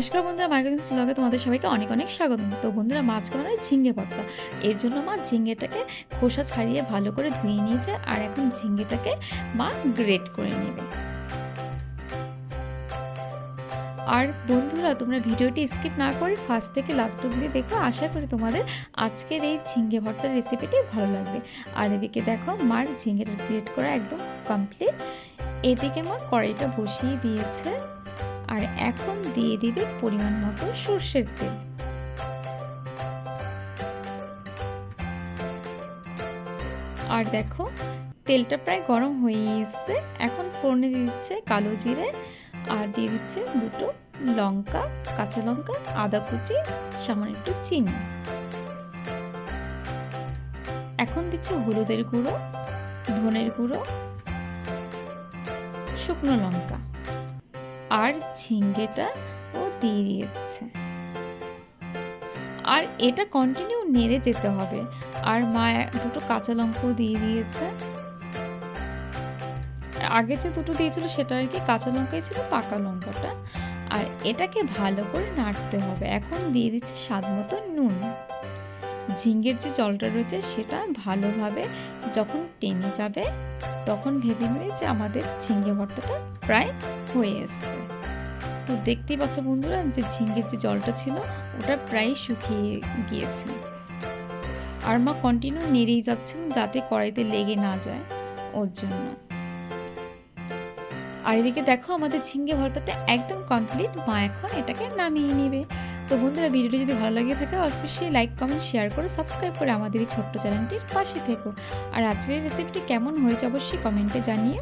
নমস্কার বন্ধুরা মাইক্রোস ব্লগে তোমাদের সবাইকে অনেক অনেক স্বাগত তো বন্ধুরা মাছ ঝিঙ্গে ভর্তা। এর জন্য মা ঝিঙ্গেটাকে খোসা ছাড়িয়ে ভালো করে ধুয়ে নিয়েছে আর এখন ঝিঙ্গেটাকে মা গ্রেট করে নেবে। আর বন্ধুরা, তোমরা ভিডিওটি স্কিপ না করে ফার্স্ট থেকে লাস্ট অব্দি দেখো। আশা করি তোমাদের আজকের এই ঝিঙ্গে ভর্তার রেসিপিটি ভালো লাগবে। আর এদিকে দেখো, মার ঝিঙ্গেটা গ্রেট করা একদম কমপ্লিট। এদিকে মা কড়াইটা বসিয়ে দিয়েছে। আর এখন দিয়ে দিবে পরিমাণ মতো সর্ষের তেল। আর দেখো, তেলটা প্রায় গরম হয়ে এসছে। এখন ফোড়নে দিচ্ছে কালো জিরে আর দিয়ে দিচ্ছে দুটো লঙ্কা, কাঁচা লঙ্কা, আদা কুচি, সামান্য একটু চিনি। এখন দিচ্ছে হলুদের গুঁড়ো, ধনের গুঁড়ো, শুকনো লঙ্কা। আর ঝিঙ্গেটা ও দিয়ে দিয়েছে। আর এটা কন্টিনিউ নেড়ে যেতে হবে। আর মা দুটো কাঁচা লঙ্কাও দিয়ে দিয়েছে। আগে যে দুটো দিয়েছিল সেটা আর কি কাঁচা লঙ্কাই ছিল, পাকা লঙ্কাটা। আর এটাকে ভালো করে নাড়তে হবে। এখন দিয়ে দিচ্ছে স্বাদ মতো নুন। ঝিঙ্গের যে জলটা রয়েছে সেটা ভালোভাবে যখন টেনে যাবে, তখন ভেবে নেবে যে আমাদের ঝিঙ্গে ভর্তাটা প্রায় হয়ে এসছে। তো দেখতেই পাচ্ছ বন্ধুরা যে ঝিঙ্গের যে জলটা ছিল, ওটা প্রায় শুকিয়ে গিয়েছে। আর মা কন্টিনিউ নেড়েই যাচ্ছেন যাতে কড়াইতে লেগে না যায় ওর জন্য। আর এদিকে দেখো আমাদের ঝিঙ্গে ভর্তাটা একদম কমপ্লিট মা এখন এটাকে নামিয়ে নেবে। তো বন্ধুরা ভিডিওটি যদি ভালো লাগে থাকে, অবশ্যই লাইক কমেন্ট শেয়ার করে সাবস্ক্রাইব করে আমাদের এই ছোট্ট চ্যানেলটির পাশে থেকো। আর আজকের রেসিপিটি কেমন হয়েছে অবশ্যই কমেন্টে জানিয়ে